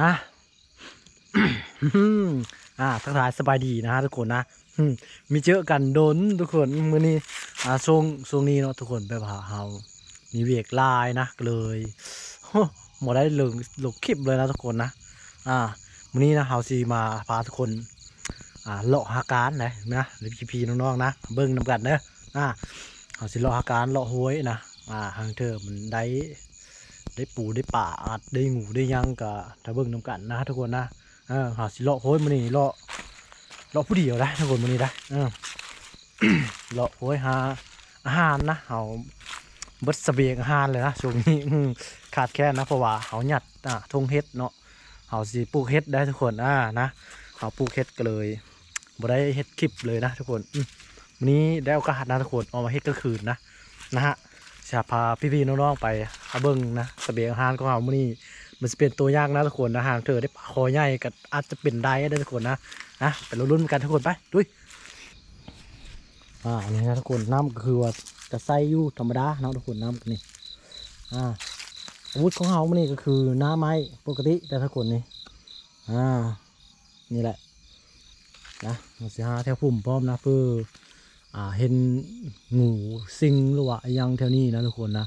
อะอ่าทักทายสบายดีนะฮะทุกคนนะมีเจอกันโดนทุกคนมื้อนี้อ่าช่วงช่วงนี้เนาะทุกคนแบบว่าเฮามีเวกลายนะเลยหมดได้ลงลงคลิปเลยนะทุกคนนะอ่ามื้อนี้นะเฮาสิมาพาทุกคนอ่าเลาะหาการนะนะหรือพี่ๆน้องๆนะเบิ่งนำกันเด้ออ่าเฮาสิเลาะหาการเลาะห้วยนะอ่าทางเธอมันได้ ได้ปูได้ป่าอาจได้งูได้ยังก็ถ้าเบิ่งนำกันนะทุกคนนะเออหาสิเลาะโห้ยมันนี่เลาะเลาะผู้เดียวได้ทุกคนมันนี่ได้เออเลาะโห้ยหาอาหารนะเอาเบิดเสบียงอาหารเลยนะช่วงนี้ขาดแค่นะเพราะว่าเขาหยัดอะทงเฮ็ดเนาะเขาสิปลูกเฮ็ดได้ทุกคนอ่านะเขาปลูกเฮ็ดก็เลยบ่ได้เฮ็ดคลิปเลยนะทุกคนอืมวันนี้ได้โอกาสนะทุกคนเอามาเฮ็ดกลางคืนนะนะฮะ จะพาพี่ๆน้องๆไปเอาเบิ่งนะเสบียงอาหารของเขามื้อนี้มันจะเป็นตัวยางนะทุกคนนะหางเธอได้ปลาคอใหญ่ก็อาจจะเป็นได้ได้ทุกคนนะนะไปลุ้นๆกันทุกคนไปดุยอ่าอันนี้นะทุกคนน้ำก็คือว่าจะใส่ยู่ธรรมดาเนาะทุกคนน้ำนนี่อ่าอาวุธของเขามันนี่ก็คือน้ำไม้ปกติแต่ทุกคนนี่อ่านี่แหละนะมันจะหาแถวพุ่มพร้อมนะเพื่อ เห็นงูสิงหรือว่ายังแถวนี้นะทุกคนนะ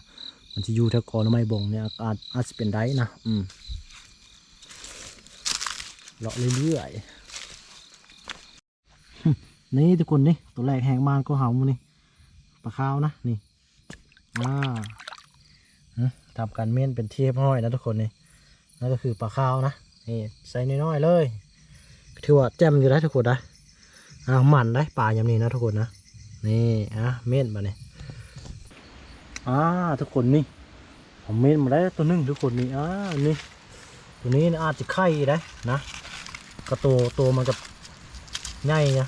มันจะอยู่แถวกอหรือไม่บงเนี่ยอาจอาจจะเป็นได้นะอืมเลาะเรื่อยๆนี่ทุกคนนี่ตัวแรกแหงมานก็เห่ามานี่ปลาข้าวนะนี่อ่าทำการเม่นเป็นเทียบห้อยนะทุกคนนี่นั่นก็คือปลาข้าวนะนี่ใส่น้อยๆเลยถือว่าแจ่มอยู่ได้ทุกคนนะอ่าหมันได้ปลาอย่างนี้นะทุกคนนะ นี่อะเม่นมาเนี่ยอ่าทุกคนนี่ผมเมนมาได้ตัวหนึงทุกคนนี่อ่านี่ตัวนี้น่าอาจจะไข่ได้นะกระตัวตัวมันกับใหญ่นะ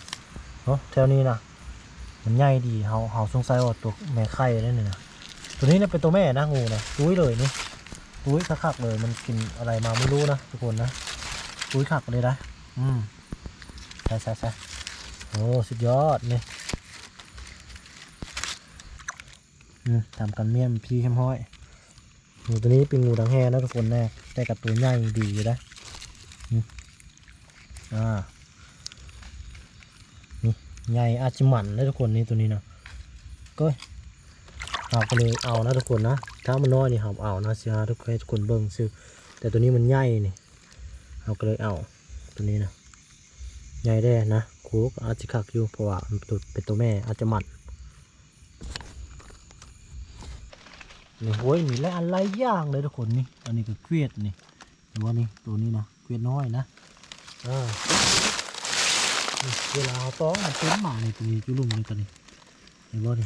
เนาะแถวนี้นะมันใหญ่ดีเฮาเฮาสงสัยว่าตัวแม่ไข่ได้เนี่ยนะตัวนี้เนี่ยเป็นตัวแม่นะงูนะตุ้ยเลยนี่ตุ้ยคักๆเลยมันกินอะไรมาไม่รู้นะทุกคนนะตุ้ยคักเลยนะอืมใช่ใช่ใช่โอ้สุดยอดนี่ อืม ทำกันเมี่ยมพี่เข้มห้อยงูตัวนี้เป็นงูดังแห่นะทุกคนแน่แต่กับตัวใหญ่ดีอยู่นะอ่านี่ใหญ่อาจจะหมันนะทุกคนนี่ตัวนี้นะก็เราก็เลยเอานะทุกคนนะถ้ามันน้อยนี่เราเอานะเสียทุกคนทุกคนเบิ่งซื้อแต่ตัวนี้มันใหญ่นี่เราก็เลยเอาตัวนี้นะใหญ่ได้นะครูกอาจจะขักอยู่เพราะว่ามันเป็นตัวแม่อาจจะหมั นนี่โอ้ยมีหลายอันหลายอย่างเลยทุกคนนี่ อันนี้ก็เกวียดนี่เห็นว่านี่ตัวนี้นะเกวียดน้อยนะอ่านี่เวลาเอาต้องมันเต็มหมาในตัวนี้จุลุ่มนี่กันนี่เห็นว่านี่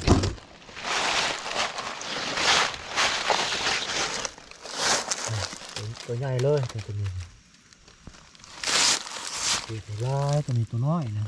ตัวใหญ่เลยตัวตัวนี้เกวียดลายตัวนี้ตัวน้อยนะ